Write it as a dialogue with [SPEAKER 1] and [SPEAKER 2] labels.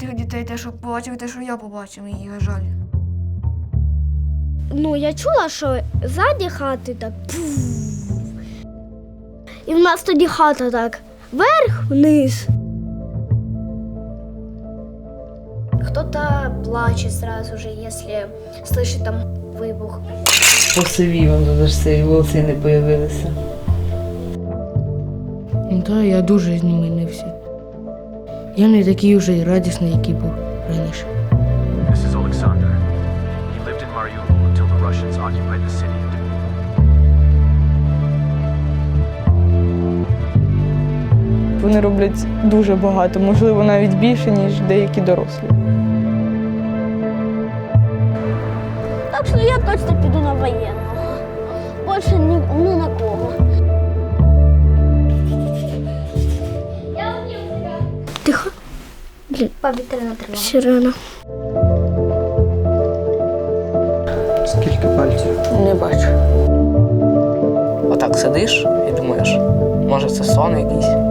[SPEAKER 1] тих дітей, те, що побачив, те, що я побачив, і жаль.
[SPEAKER 2] Ну, я чула, що ззаді хати так. І в нас тоді хата так вверх, вниз. Кто-то плачет сразу же, если слышит там вибух.
[SPEAKER 3] Посивів, туди ж волоси не появилися.
[SPEAKER 4] Ну так, я дуже змінився. Я не такий вже і радісний, який був раніше.
[SPEAKER 5] This is Alexander. He lived in Mariupol until the Russians occupied the city.
[SPEAKER 6] Вони роблять дуже багато, можливо, навіть більше, ніж деякі дорослі.
[SPEAKER 2] Так що я точно піду на воєнного. Більше ні, ні на кого. Повітряна тривога. Сирена.
[SPEAKER 7] Скільки пальців?
[SPEAKER 3] Не бачу. Отак сидиш і думаєш, може це сон якийсь.